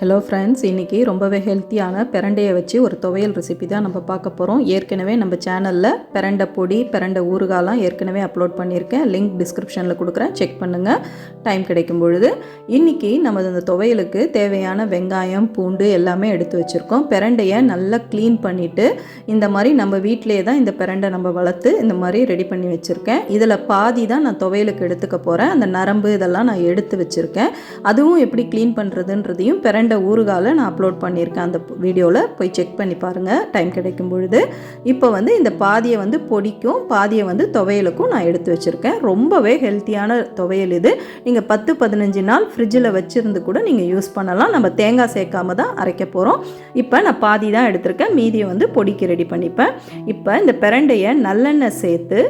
Hello friends இன்றைக்கி ரொம்பவே ஹெல்த்தியான பிரண்டையை வச்சு ஒரு துவையல் ரெசிபி தான் நம்ம பார்க்க போகிறோம் ஏற்கனவே நம்ம சேனலில் பிரண்டை பொடி பிரண்டை ஊறுகாலாம் ஏற்கனவே அப்லோட் பண்ணியிருக்கேன். லிங்க் டிஸ்கிரிப்ஷனில் கொடுக்குறேன். செக் பண்ணுங்கள் டைம் கிடைக்கும் பொழுது. இன்றைக்கி நம்ம அந்த துவையலுக்கு தேவையான வெங்காயம் பூண்டு எல்லாமே எடுத்து வச்சுருக்கோம். பிரண்டையை நல்லா க்ளீன் பண்ணிவிட்டு இந்த மாதிரி நம்ம வீட்டிலேயே தான் இந்த பிரண்டை நம்ம வளர்த்து இந்த மாதிரி ரெடி பண்ணி வச்சுருக்கேன். இதில் பாதி தான் நான் துவையலுக்கு எடுத்துக்க போகிறேன் அந்த நரம்பு இதெல்லாம் நான் எடுத்து வச்சுருக்கேன். அதுவும் எப்படி க்ளீன் பண்ணுறதுன்றதையும் பிரண்டை ஊறுகால நான் அப்லோட் பண்ணியிருக்கேன். அந்த வீடியோவில் போய் செக் பண்ணி பாருங்கள் டைம் கிடைக்கும் பொழுது. இப்போ வந்து இந்த பாதியை வந்து பொடிக்கும் பாதியை வந்து துவையலுக்கும் நான் எடுத்து வச்சுருக்கேன். ரொம்பவே ஹெல்த்தியான துவையல் இது. நீங்கள் பத்து பதினஞ்சு நாள் ஃப்ரிட்ஜில் வச்சுருந்து கூட நீங்கள் யூஸ் பண்ணலாம். நம்ம தேங்காய் சேர்க்காம தான் அரைக்க போகிறோம் இப்போ நான் பாதி தான் எடுத்திருக்கேன். மீதியை வந்து பொடிக்கு ரெடி பண்ணிப்பேன். இப்போ இந்த பிரண்டையை நல்லெண்ணெய் சேர்த்து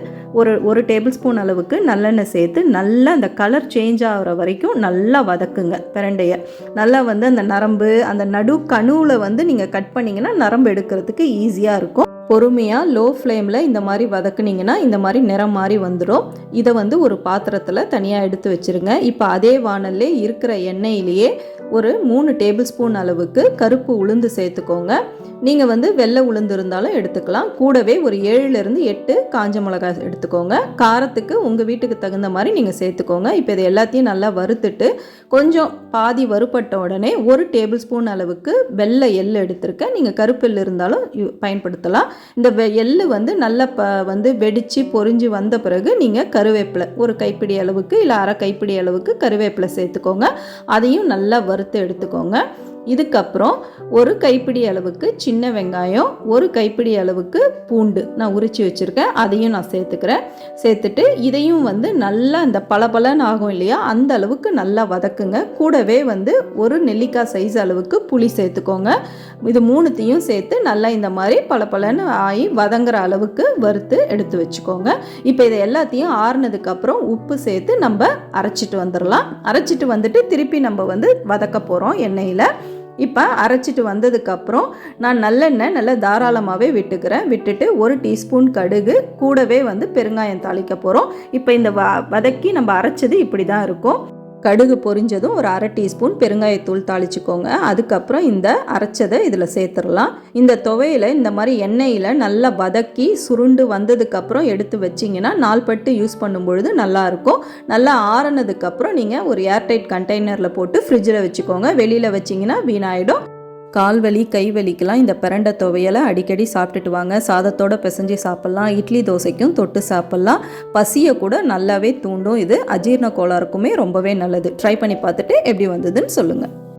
ஒரு ஒரு டேபிள் ஸ்பூன் அளவுக்கு நல்லெண்ணெய் சேர்த்து நல்லா அந்த கலர் சேஞ்ச் ஆகிற வரைக்கும் நல்லா வதக்குங்க பிரண்டையை. நல்லா வந்து அந்த நரம்பு அந்த நடு கணுவில் வந்து நீங்கள் கட் பண்ணிங்கன்னா நரம்பு எடுக்கிறதுக்கு ஈஸியாக இருக்கும். பொறுமையாக லோ ஃப்ளேமில் இந்த மாதிரி வதக்குனிங்கன்னா இந்த மாதிரி நிறம் மாதிரி வந்துடும் இதை வந்து ஒரு பாத்திரத்தில் தனியாக எடுத்து வச்சுருங்க. இப்போ அதே வானல்லே இருக்கிற எண்ணெயிலேயே ஒரு மூணு டேபிள் ஸ்பூன் அளவுக்கு கருப்பு உளுந்து சேர்த்துக்கோங்க. நீங்கள் வந்து வெள்ளை உளுந்து இருந்தாலும் எடுத்துக்கலாம். கூடவே ஒரு ஏழுலேருந்து எட்டு காஞ்ச மிளகாய் எடுத்துக்கோங்க. காரத்துக்கு உங்கள் வீட்டுக்கு தகுந்த மாதிரி நீங்கள் சேர்த்துக்கோங்க. இப்போ இது எல்லாத்தையும் நல்லா வறுத்துட்டு கொஞ்சம் பாதி வறுப்பட்ட உடனே ஒரு டேபிள் ஸ்பூன் அளவுக்கு வெள்ளை எள் எடுத்திருக்கேன். நீங்கள் கருப்பு எள் இருந்தாலும் யூ- பயன்படுத்தலாம். இந்த வெ- எள்ளு வந்து நல்லா ப வந்து வெடித்து பொரிஞ்சு வந்த பிறகு நீங்கள் கருவேப்பிலை ஒரு கைப்பிடி அளவுக்கு இல்லை அரை கைப்பிடி அளவுக்கு கருவேப்பிலை சேர்த்துக்கோங்க. அதையும் நல்லா வறுத்து எடுத்துக்கோங்க. இதுக்கப்புறம் ஒரு கைப்பிடி அளவுக்கு சின்ன வெங்காயம் ஒரு கைப்பிடி அளவுக்கு பூண்டு நான் உரித்து வச்சுருக்கேன். அதையும் நான் சேர்த்துக்கிறேன். சேர்த்துட்டு இதையும் வந்து நல்லா இந்த பளபளன்னு ஆகும் இல்லையா அந்த அளவுக்கு நல்லா வதக்குங்க. கூடவே வந்து ஒரு நெல்லிக்காய் சைஸ் அளவுக்கு புளி சேர்த்துக்கோங்க. இது மூணுத்தையும் சேர்த்து நல்லா இந்த மாதிரி பளபளன்னு ஆகி வதங்குற அளவுக்கு வறுத்து எடுத்து வச்சுக்கோங்க. இப்போ இதை எல்லாத்தையும் ஆறுனதுக்கப்புறம் உப்பு சேர்த்து நம்ம அரைச்சிட்டு வந்துடலாம் அரைச்சிட்டு வந்துட்டு திருப்பி நம்ம வந்து வதக்க போகிறோம் எண்ணெயில். இப்போ அரைச்சிட்டு வந்ததுக்கப்புறம் நான் நல்லெண்ணெய் நல்லா தாராளமாகவே விட்டுக்கிறேன். விட்டுட்டு ஒரு டீஸ்பூன் கடுகு கூடவே வந்து பெருங்காயம் தாளிக்க போகிறோம் இப்போ இந்த வ வதக்கி நம்ம அரைச்சது இப்படி தான் இருக்கும். கடுகு பொரிஞ்சதும் ஒரு அரை டீஸ்பூன் பெருங்காயத்தூள் தாளிச்சுக்கோங்க. அதுக்கப்புறம் இந்த அரைச்சதை இதில் சேர்த்துடலாம். இந்த துவையில இந்த மாதிரி எண்ணெயில் நல்லா வதக்கி சுருண்டு வந்ததுக்கப்புறம் எடுத்து வச்சிங்கன்னா நாள்பட்டு யூஸ் பண்ணும் பொழுது நல்லாயிருக்கும். நல்லா ஆறுனதுக்கப்புறம் நீங்கள் ஒரு ஏர்டைட் கண்டெய்னரில் போட்டு ஃப்ரிட்ஜில் வச்சுக்கோங்க. வெளியில் வச்சிங்கன்னா வீணாயிடும். கால் வலி கை இந்த பிரண்டை துவையலை அடிக்கடி சாப்பிட்டுட்டு வாங்க. சாதத்தோட பிசைஞ்சு சாப்பிட்லாம். இட்லி தோசைக்கும் தொட்டு சாப்பிட்லாம். பசியை கூட நல்லாவே தூண்டும். இது அஜீரண கோளாறுக்குமே ரொம்பவே நல்லது. ட்ரை பண்ணி பார்த்துட்டு எப்படி வந்ததுன்னு சொல்லுங்கள்